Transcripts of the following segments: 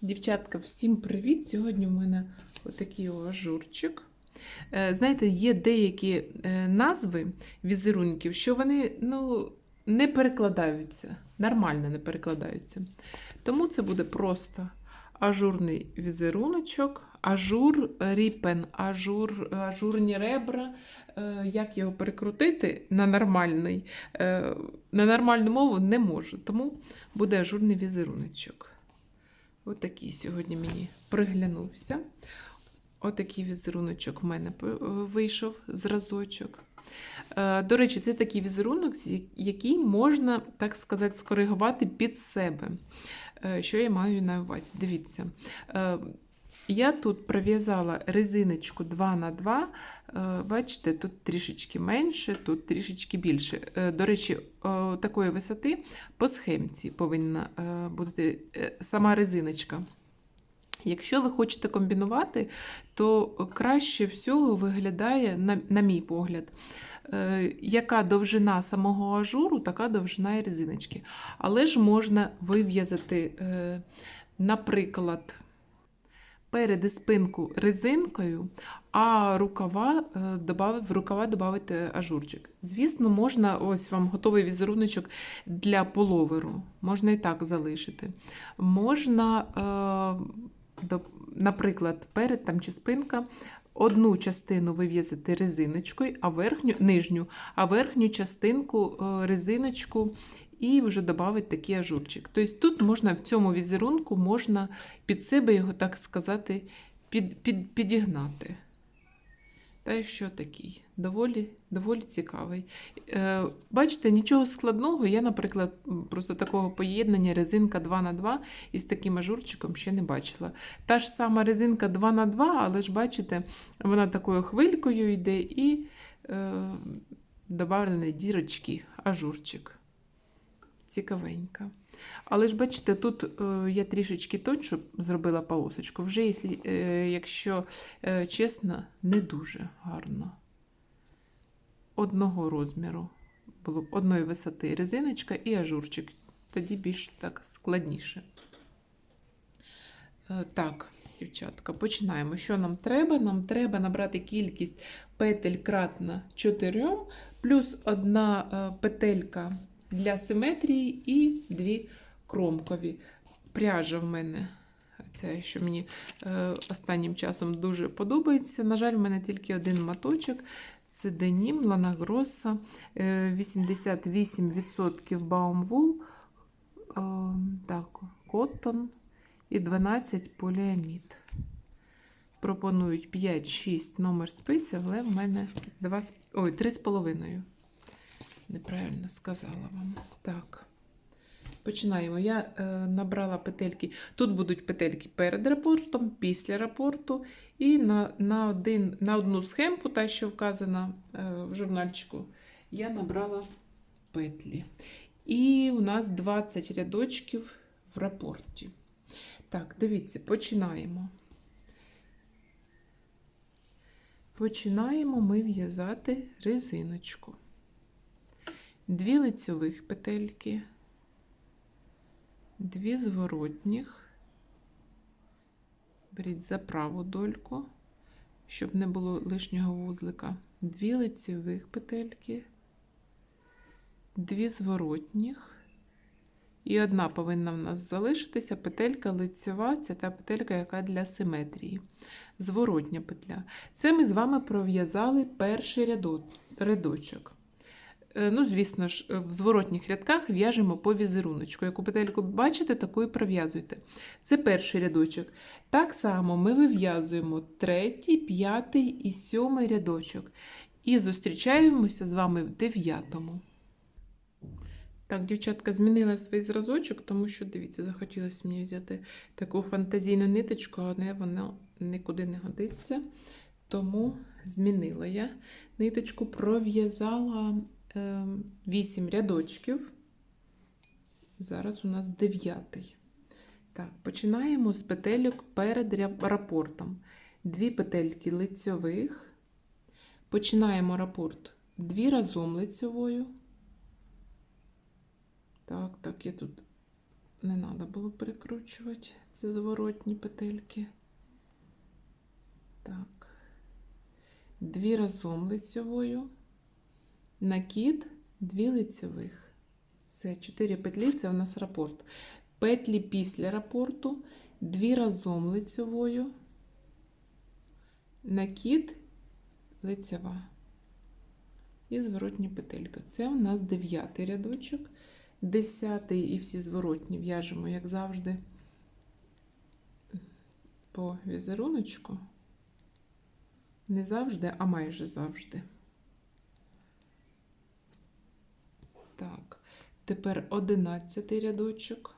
Дівчатка, всім привіт! Сьогодні в мене отакий ажурчик. Е, Знаєте, є деякі е, назви візерунків, що вони ну, не перекладаються, нормально не перекладаються. Тому це буде просто ажурний візеруночок, ажур ріпен, ажур, ажурні ребра. Е, Як його перекрутити на нормальний, на нормальну мову не можу. Тому буде ажурний візеруночок. Отакий сьогодні мені приглянувся. Отакий візеруночок в мене вийшов зразочок. Е, До речі, це такий візерунок, який можна, так сказати, скоригувати під себе. Е, Що я маю на увазі? Дивіться. Я тут пров'язала резиночку 2х2. Е, Бачите, тут трішечки менше, тут трішечки більше. Е, До речі, е, такої висоти по схемці повинна бути сама резиночка. Якщо ви хочете комбінувати, то краще всього виглядає, на, на мій погляд, е, яка довжина самого ажуру, така довжина і резиночки. Але ж можна вив'язати, е, наприклад, перед спинку резинкою, а рукава, е, в рукава додати ажурчик. Звісно, можна, ось вам готовий візеруночок для половеру. Можна і так залишити. Можна, е, наприклад, перед там, чи спинка. Одну частину вив'язати резиночкою, а верхню нижню, а верхню частинку е, резиночку і вже додати такий ажурчик. Тобто тут можна в цьому візерунку можна під себе його, так сказати, під, під, підігнати. Та й що такий? Доволі, доволі цікавий. Е, бачите, нічого складного. Я, наприклад, просто такого поєднання резинка 2х2 із таким ажурчиком ще не бачила. Та ж сама резинка 2х2, але ж бачите, вона такою хвилькою йде і е, додавлені дірочки, ажурчик. Цікавенька. Але ж бачите, тут е, я трішечки тоньшу зробила полосочку. Вже, якщо, е, е, чесно, не дуже гарно. Одного розміру було б одної висоти резиночка і ажурчик. Тоді більш так складніше. Так, дівчатка, починаємо. Що нам треба? Нам треба набрати кількість петель кратна 4, плюс одна петелька для симетрії і дві кромкові. Пряжа в мене. Це, що мені е, останнім часом дуже подобається. На жаль, в мене тільки один маточок. Це денім Лана Гросса, е, 88% Baumwool, е, так, коттон і 12 поліамід. Пропонують 5-6 номер спиці, але в мене 2, ой, 3,5. Неправильно сказала вам. Так. Починаємо. Я е, набрала петельки. Тут будуть петельки перед рапортом, після рапорту. І на, на, один, на одну схемку, та, що вказана е, в журнальчику, я набрала петлі. І у нас 20 рядочків в рапорті. Так, дивіться, починаємо. Починаємо ми в'язати резиночку. Дві лицьових петельки, дві зворотніх. Беріть за праву дольку, щоб не було лишнього вузлика. Дві лицьових петельки, дві зворотніх. І одна повинна в нас залишитися петелька лицьова, це та петелька, яка для симетрії. Зворотня петля. Це ми з вами пров'язали перший рядочок. Е, Ну, звісно ж, е, в зворотніх рядках в'яжемо по візеруночку. Яку петельку бачите, таку і пров'язуйте. Це перший рядочок. Так само ми вив'язуємо третій, п'ятий і сьомий рядочок. І зустрічаємося з вами в дев'ятому. Так, дівчатка, змінила свій зразочок, тому що, дивіться, захотілося мені взяти таку фантазійну ниточку, але вона нікуди не годиться. Тому змінила я ниточку, пров'язала 8 рядочків. Зараз у нас 9. Так, починаємо з петельок перед рапортом. Дві петельки лицьових. Починаємо рапорт дві разом лицьовою. Так, так, я тут не треба було перекручувати ці зворотні петельки. Так. Дві разом лицьовою, накид, дві лицьових. Все, чотири петлі це у нас рапорт. Петлі після рапорту, дві разом лицьовою, накид, лицьова. І зворотня петелька. Це у нас дев'ятий рядочок, десятий і всі зворотні в'яжемо, як завжди, по візеруночку. Не завжди, а майже завжди. Так, тепер одинадцятий рядочок.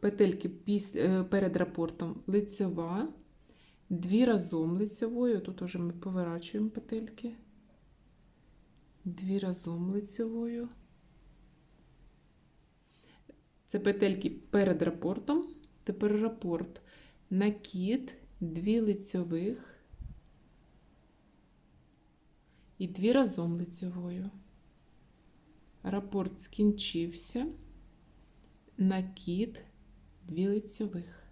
Петельки е, перед рапортом лицьова, дві разом лицьовою. Тут уже ми поворачуємо петельки. Дві разом лицьовою. Це петельки перед рапортом. Тепер рапорт. Накид, дві лицьових і дві разом лицьовою. Рапорт скінчився. Накид, дві лицьових.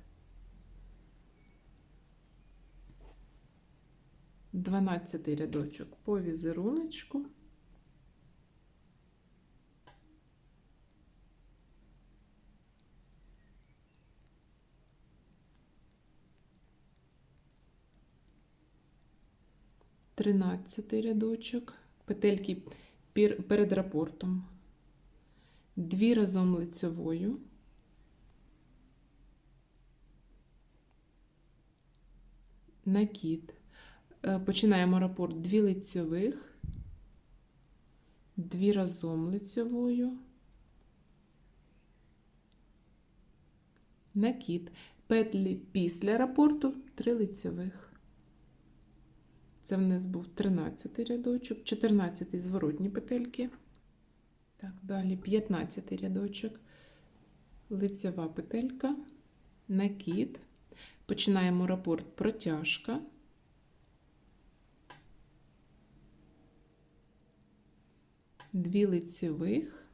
Дванадцятий рядочок по візеруночку. Тринадцятий рядочок, петельки перед рапортом, дві разом лицевою, накид. Е, Починаємо рапорт дві лицьових, дві разом лицевою, накид. Петлі після рапорту три лицьових. Це в нас був 13 рядочок, 14 зворотні петельки. Так, далі 15 рядочок, лицева петелька, накид. Починаємо рапорт протяжка. Дві лицевих,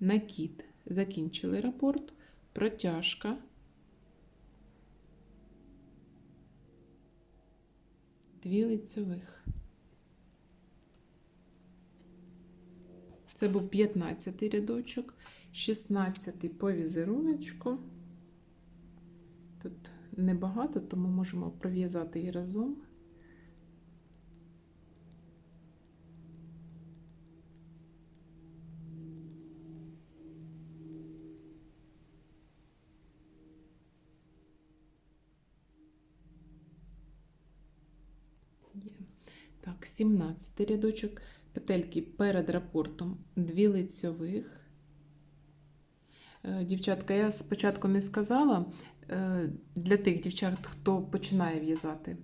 накид. Закінчили рапорт, протяжка. Дві лицьових. Це був 15 рядочок, 16 по візеруночку. Тут небагато, тому можемо пров'язати і разом. Є. Так, 17 рядочок. Петельки перед рапортом, дві лицьових. Е, Дівчатка, я спочатку не сказала е, для тих дівчат, хто починає в'язати.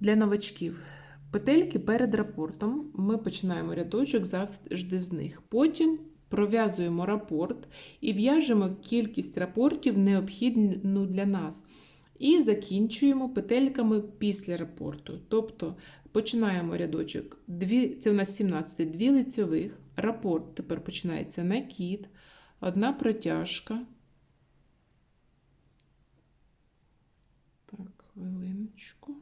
Для новачків. Петельки перед рапортом ми починаємо рядочок завжди з них. Потім пров'язуємо рапорт і в'яжемо кількість рапортів, необхідну для нас. І закінчуємо петельками після рапорту. Тобто починаємо рядочок, дві, це у нас 17, дві лицьових, рапорт тепер починається накид, одна протяжка. Так, хвилиночку.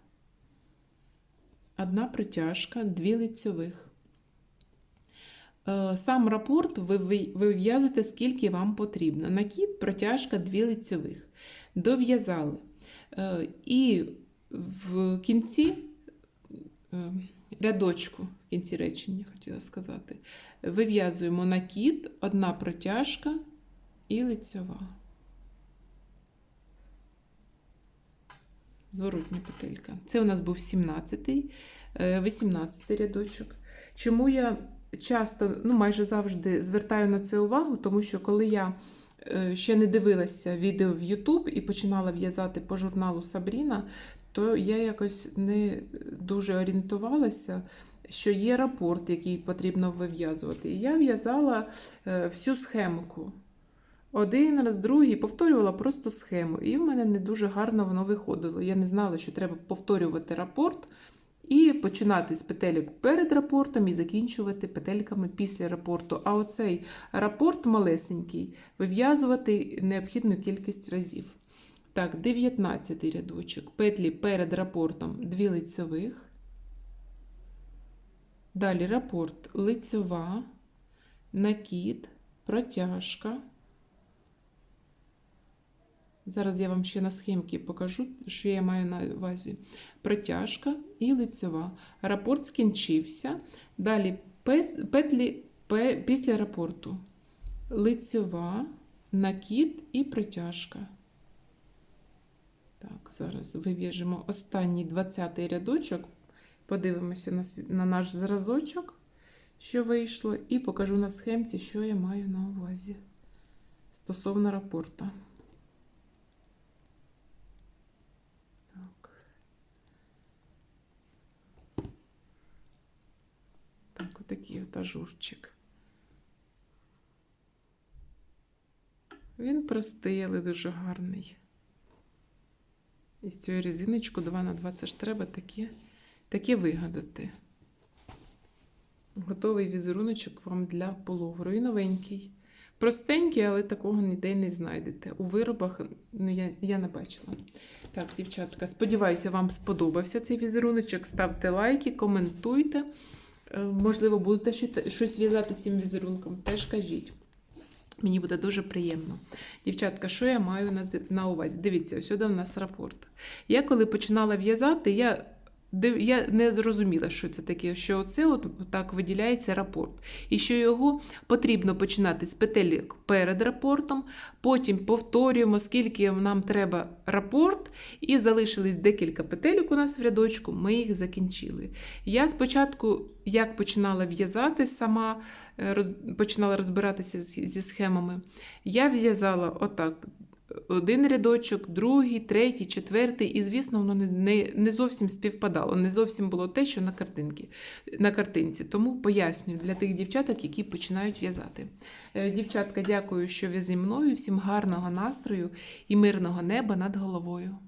Одна протяжка, дві лицьових. Е, Сам рапорт ви ви- ви скільки вам потрібно. Накид, протяжка, дві лицьових. Дов'язали. Е, І в кінці е, рядочку, в кінці речення, хотіла сказати, вив'язуємо накид, одна протяжка і лицьова. Зворотня петелька. Це у нас був 17-й, е, 18-й рядочок. Чому я часто, ну майже завжди звертаю на це увагу, тому що коли я е, ще не дивилася відео в YouTube і починала в'язати по журналу Сабріна, то я якось не дуже орієнтувалася, що є рапорт, який потрібно вив'язувати. І я в'язала е, всю схемку. Один раз, другий, повторювала просто схему. І в мене не дуже гарно воно виходило. Я не знала, що треба повторювати рапорт І починати з петелек перед рапортом і закінчувати петельками після рапорту. А оцей рапорт малесенький вив'язувати необхідну кількість разів. Так, 19 рядочок. Петлі перед рапортом 2 лицьових. Далі рапорт лицьова, накид, протяжка. Зараз я вам ще на схемці покажу, що я маю на увазі. Протяжка і лицьова. Рапорт скінчився. Далі петлі після рапорту. Лицьова, накид і протяжка. Так, зараз вив'яжемо останній 20-й рядочок. Подивимося на, на наш зразочок, що вийшло, і покажу на схемці, що я маю на увазі стосовно рапорта. Отакий от ажурчик. Він простий, але дуже гарний. І з цією резиночку 2 на 2 це ж треба таке, таке вигадати. Готовий візеруночок вам для пуловеру. І новенький. Простенький, але такого ніде не знайдете. У виробах ну, я, я не бачила. Так, дівчатка, сподіваюся, вам сподобався цей візеруночок. Ставте лайки, коментуйте. Е, Можливо, будете щось- в'язати цим візерунком, теж кажіть. Мені буде дуже приємно. Дівчатка, що я маю на, увазі? Дивіться, сюди в нас рапорт. Я коли починала в'язати, я, я не зрозуміла, що це таке, що оце от так виділяється рапорт. І що його потрібно починати з петель перед рапортом, потім повторюємо, скільки нам треба рапорт, і залишились декілька петелек у нас в рядочку, ми їх закінчили. Я спочатку, як починала в'язати сама, е, роз, починала розбиратися зі схемами, я в'язала отак. Один рядочок, другий, третій, четвертий, і, звісно, воно не, не, зовсім співпадало, не зовсім було те, що на, картинці, на картинці. Тому пояснюю для тих дівчаток, які починають в'язати. Е, Дівчатка, дякую, що ви зі мною. Всім гарного настрою і мирного неба над головою.